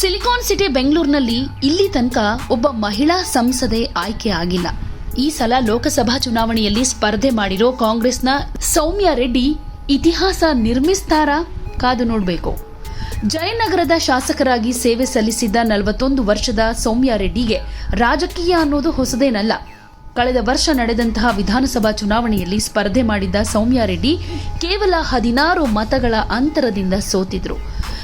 Silicon city ಬೆಂಗಳೂರಿನಲ್ಲಿ ಇಲ್ಲಿ ತನಕ ಒಬ್ಬ ಮಹಿಳಾ ಸಂಸದೆ ಆಯ್ಕೆ ಆಗಿಲ್ಲ. ಈ ಸಲ ಲೋಕಸಭಾ ಚುನಾವಣೆಯಲ್ಲಿ ಸ್ಪರ್ಧೆ ಮಾಡಿರೋ ಕಾಂಗ್ರೆಸ್ನ ಸೌಮ್ಯ ರೆಡ್ಡಿ ಇತಿಹಾಸ ನಿರ್ಮಿಸ್ತಾರಾ ಕಾದು ನೋಡಬೇಕು. ಜಯನಗರದ ಶಾಸಕರಾಗಿ ಸೇವೆ ಸಲ್ಲಿಸಿದ್ದ ನಲವತ್ತೊಂದು ವರ್ಷದ ಸೌಮ್ಯ ರೆಡ್ಡಿಗೆ ರಾಜಕೀಯ ಅನ್ನೋದು ಹೊಸದೇನಲ್ಲ. ಕಳೆದ ವರ್ಷ ನಡೆದಂತಹ ವಿಧಾನಸಭಾ ಚುನಾವಣೆಯಲ್ಲಿ ಸ್ಪರ್ಧೆ ಮಾಡಿದ್ದ ಸೌಮ್ಯ ರೆಡ್ಡಿ ಕೇವಲ ಹದಿನಾರು ಮತಗಳ ಅಂತರದಿಂದ ಸೋತಿದ್ರು.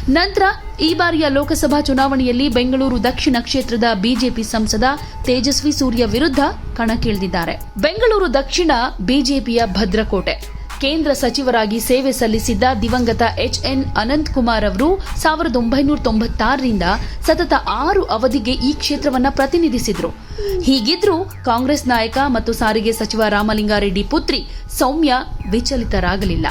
ನಂತರ ಈ ಬಾರಿಯ ಲೋಕಸಭಾ ಚುನಾವಣೆಯಲ್ಲಿ ಬೆಂಗಳೂರು ದಕ್ಷಿಣ ಕ್ಷೇತ್ರದ ಬಿಜೆಪಿ ಸಂಸದ ತೇಜಸ್ವಿ ಸೂರ್ಯ ವಿರುದ್ಧ ಕಣಕ್ಕಿಳಿದಿದ್ದಾರೆ. ಬೆಂಗಳೂರು ದಕ್ಷಿಣ ಬಿಜೆಪಿಯ ಭದ್ರಕೋಟೆ. ಕೇಂದ್ರ ಸಚಿವರಾಗಿ ಸೇವೆ ಸಲ್ಲಿಸಿದ್ದ ದಿವಂಗತ ಎಚ್ ಎನ್ ಅನಂತ್ ಕುಮಾರ್ ಅವರು ಸಾವಿರದ ಒಂಬೈನೂರ ತೊಂಬತ್ತಾರರಿಂದ ಸತತ ಆರು ಅವಧಿಗೆ ಈ ಕ್ಷೇತ್ರವನ್ನು ಪ್ರತಿನಿಧಿಸಿದ್ರು. ಹೀಗಿದ್ರೂ ಕಾಂಗ್ರೆಸ್ ನಾಯಕ ಮತ್ತು ಸಾರಿಗೆ ಸಚಿವ ರಾಮಲಿಂಗಾರೆಡ್ಡಿ ಪುತ್ರಿ ಸೌಮ್ಯ ವಿಚಲಿತರಾಗಲಿಲ್ಲ.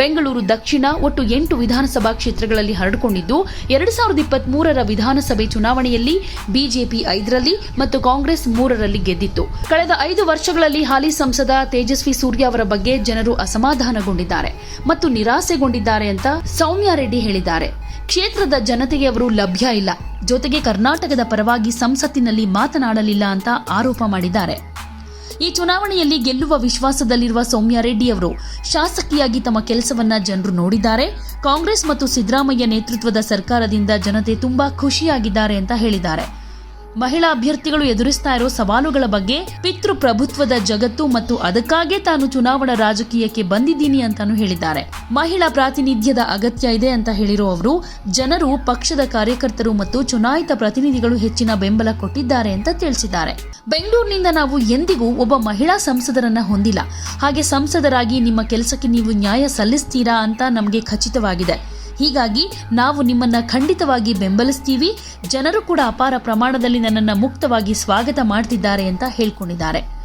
ಬೆಂಗಳೂರು ದಕ್ಷಿಣ ಒಟ್ಟು ಎಂಟು ವಿಧಾನಸಭಾ ಕ್ಷೇತ್ರಗಳಲ್ಲಿ ಹರಡಿಕೊಂಡಿದ್ದು, ಎರಡು ಸಾವಿರದ ಇಪ್ಪತ್ಮೂರರ ವಿಧಾನಸಭೆ ಚುನಾವಣೆಯಲ್ಲಿ ಬಿಜೆಪಿ ಐದರಲ್ಲಿ ಮತ್ತು ಕಾಂಗ್ರೆಸ್ ಮೂರರಲ್ಲಿ ಗೆದ್ದಿತ್ತು. ಕಳೆದ ಐದು ವರ್ಷಗಳಲ್ಲಿ ಹಾಲಿ ಸಂಸದ ತೇಜಸ್ವಿ ಸೂರ್ಯ ಅವರ ಬಗ್ಗೆ ಜನರು ಅಸಮಾಧಾನಗೊಂಡಿದ್ದಾರೆ ಮತ್ತು ನಿರಾಸೆಗೊಂಡಿದ್ದಾರೆ ಅಂತ ಸೌಮ್ಯ ರೆಡ್ಡಿ ಹೇಳಿದ್ದಾರೆ. ಕ್ಷೇತ್ರದ ಜನತೆಗೆ ಅವರು ಲಭ್ಯ ಇಲ್ಲ. ಜೊತೆಗೆ ಕರ್ನಾಟಕದ ಪರವಾಗಿ ಸಂಸತ್ತಿನಲ್ಲಿ ಮಾತನಾಡಲಿಲ್ಲ ಅಂತ ಆರೋಪ ಮಾಡಿದ್ದಾರೆ. ಈ ಚುನಾವಣೆಯಲ್ಲಿ ಗೆಲ್ಲುವ ವಿಶ್ವಾಸದಲ್ಲಿರುವ ಸೌಮ್ಯ ರೆಡ್ಡಿ ಅವರು ಶಾಸಕಿಯಾಗಿ ತಮ್ಮ ಕೆಲಸವನ್ನ ಜನರು ನೋಡಿದ್ದಾರೆ. ಕಾಂಗ್ರೆಸ್ ಮತ್ತು ಸಿದ್ದರಾಮಯ್ಯ ನೇತೃತ್ವದ ಸರ್ಕಾರದಿಂದ ಜನತೆ ತುಂಬಾ ಖುಷಿಯಾಗಿದ್ದಾರೆ ಅಂತ ಹೇಳಿದ್ದಾರೆ. ಮಹಿಳಾ ಅಭ್ಯರ್ಥಿಗಳು ಎದುರಿಸ್ತಾ ಇರೋ ಸವಾಲುಗಳ ಬಗ್ಗೆ ಪಿತೃಪ್ರಭುತ್ವದ ಜಗತ್ತು ಮತ್ತು ಅದಕ್ಕಾಗೇ ತಾನು ಚುನಾವಣಾ ರಾಜಕೀಯಕ್ಕೆ ಬಂದಿದ್ದೀನಿ ಅಂತಾನು ಹೇಳಿದ್ದಾರೆ. ಮಹಿಳಾ ಪ್ರಾತಿನಿಧ್ಯದ ಅಗತ್ಯ ಇದೆ ಅಂತ ಹೇಳಿರೋ ಅವರು ಜನರು, ಪಕ್ಷದ ಕಾರ್ಯಕರ್ತರು ಮತ್ತು ಚುನಾಯಿತ ಪ್ರತಿನಿಧಿಗಳು ಹೆಚ್ಚಿನ ಬೆಂಬಲ ಕೊಟ್ಟಿದ್ದಾರೆ ಅಂತ ತಿಳಿಸಿದ್ದಾರೆ. ಬೆಂಗಳೂರಿನಿಂದ ನಾವು ಎಂದಿಗೂ ಒಬ್ಬ ಮಹಿಳಾ ಸಂಸದರನ್ನ ಹೊಂದಿಲ್ಲ. ಹಾಗೆ ಸಂಸದರಾಗಿ ನಿಮ್ಮ ಕೆಲಸಕ್ಕೆ ನೀವು ನ್ಯಾಯ ಸಲ್ಲಿಸ್ತೀರಾ ಅಂತ ನಮಗೆ ಖಚಿತವಾಗಿದೆ. ಹೀಗಾಗಿ ನಾವು ನಿಮ್ಮನ್ನ ಖಂಡಿತವಾಗಿ ಬೆಂಬಲಿಸ್ತೀವಿ. ಜನರು ಕೂಡ ಅಪಾರ ಪ್ರಮಾಣದಲ್ಲಿ ನನ್ನನ್ನು ಮುಕ್ತವಾಗಿ ಸ್ವಾಗತ ಮಾಡ್ತಿದ್ದಾರೆ ಅಂತ ಹೇಳ್ಕೊಂಡಿದ್ದಾರೆ.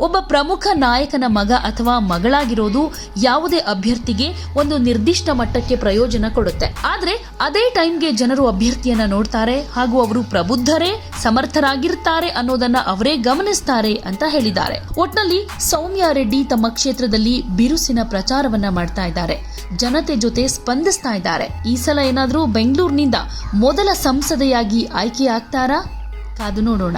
ಒಬ್ಬ ಪ್ರಮುಖ ನಾಯಕನ ಮಗ ಅಥವಾ ಮಗಳಾಗಿರೋದು ಯಾವುದೇ ಅಭ್ಯರ್ಥಿಗೆ ಒಂದು ನಿರ್ದಿಷ್ಟ ಮಟ್ಟಕ್ಕೆ ಪ್ರಯೋಜನ ಕೊಡುತ್ತೆ. ಆದರೆ ಅದೇ ಟೈಮ್ಗೆ ಜನರು ಅಭ್ಯರ್ಥಿಯನ್ನ ನೋಡ್ತಾರೆ ಹಾಗೂ ಅವರು ಪ್ರಬುದ್ಧರೇ, ಸಮರ್ಥರಾಗಿರ್ತಾರೆ ಅನ್ನೋದನ್ನ ಅವರೇ ಗಮನಿಸ್ತಾರೆ ಅಂತ ಹೇಳಿದ್ದಾರೆ. ಒಟ್ನಲ್ಲಿ ಸೌಮ್ಯ ರೆಡ್ಡಿ ತಮ್ಮ ಕ್ಷೇತ್ರದಲ್ಲಿ ಬಿರುಸಿನ ಪ್ರಚಾರವನ್ನ ಮಾಡ್ತಾ ಇದ್ದಾರೆ. ಜನತೆ ಜೊತೆ ಸ್ಪಂದಿಸ್ತಾ ಇದ್ದಾರೆ. ಈ ಸಲ ಏನಾದರೂ ಬೆಂಗಳೂರಿನಿಂದ ಮೊದಲ ಸಂಸದೆಯಾಗಿ ಆಯ್ಕೆಯಾಗ್ತಾರಾ? ಕಾದು ನೋಡೋಣ.